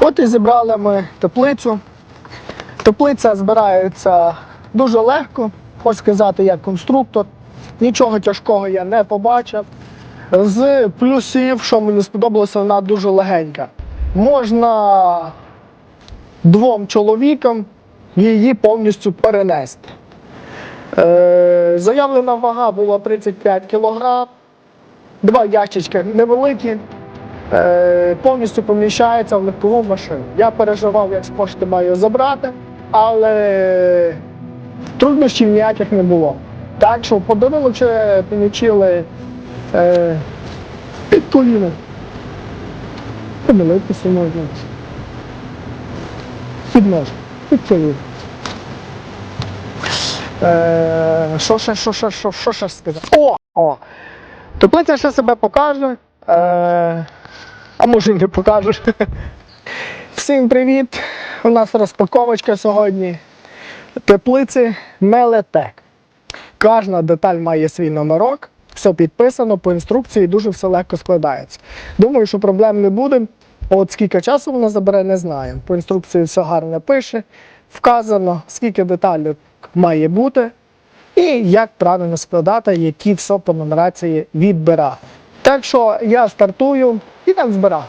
От і зібрали ми теплицю. Теплиця збирається дуже легко, хочу сказати, як конструктор. Нічого тяжкого я не побачив. З плюсів, що мені сподобалося, вона дуже легенька. Можна двом чоловікам її повністю перенести. Е, заявлена вага була 35 кг, два ящички невеликі, повністю поміщається в легкову машину. Я переживав, як з пошти маю забрати, але труднощів ніяких не було. Так що подарунок отримали е, під коліно. Помилитися можна. Під нож, під коліно. Е, Що ще, що ще, що ще сказати? О! О! Теплиця ще себе покаже. Е, а може не покажеш. Всім привіт! У нас розпаковочка сьогодні. Теплиці Мелетек. Кожна деталь має свій номерок, все підписано по інструкції, дуже все легко складається. Думаю, що проблем не буде. От скільки часу вона забере, не знаю. По інструкції все гарно пише, вказано, скільки деталей має бути, і як правильно складати, які все по нумерації відбирати. Так що я стартую і там збирати.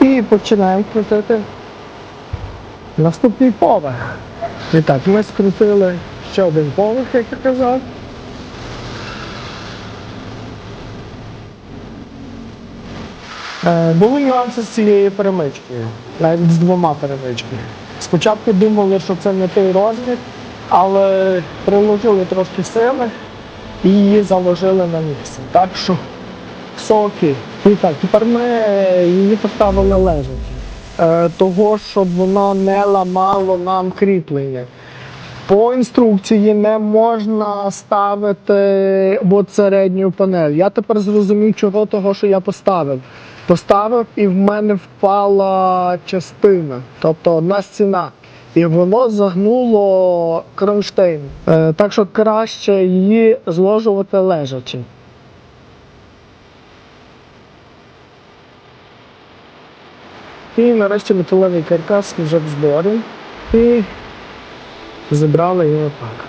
І починаємо крутити наступний поверх. І так, ми скрутили ще один поверх, як я казав. Е, Були нюанси з цією перемичкою, навіть з двома перемичками. Спочатку думали, що це не той розмір, але приложили трошки сили і її заложили на місце. Так що окей. І так, тепер ми її поставили лежачи. Е, того, щоб воно не ламало нам кріплення. По інструкції не можна ставити от середню панель. Я тепер зрозумів, чого того, що я поставив. Поставив і в мене впала частина, тобто одна стіна. І воно загнуло кронштейн. Е, так що краще її зложувати лежачи. І нарешті металевий каркас вже в зборі. І зібрали і так.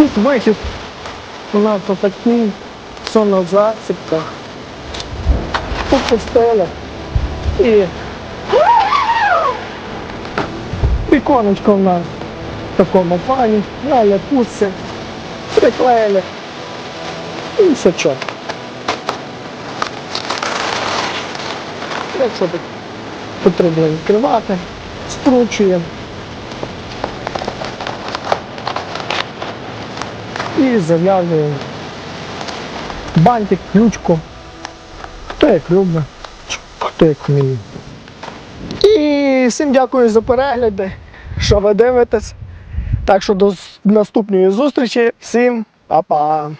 Тут вихід у нас отакий, все на засібках. Попустили. І віконечко в нас в такому плані, на ляпусці, приклеїли. І чітко. Якщо так потрібно відкривати, скручуємо. І зав'язуємо бантик, ключку, хто як любить, хто як вміє. І всім дякую за перегляди, що ви дивитесь. Так що до наступної зустрічі. Всім па-па!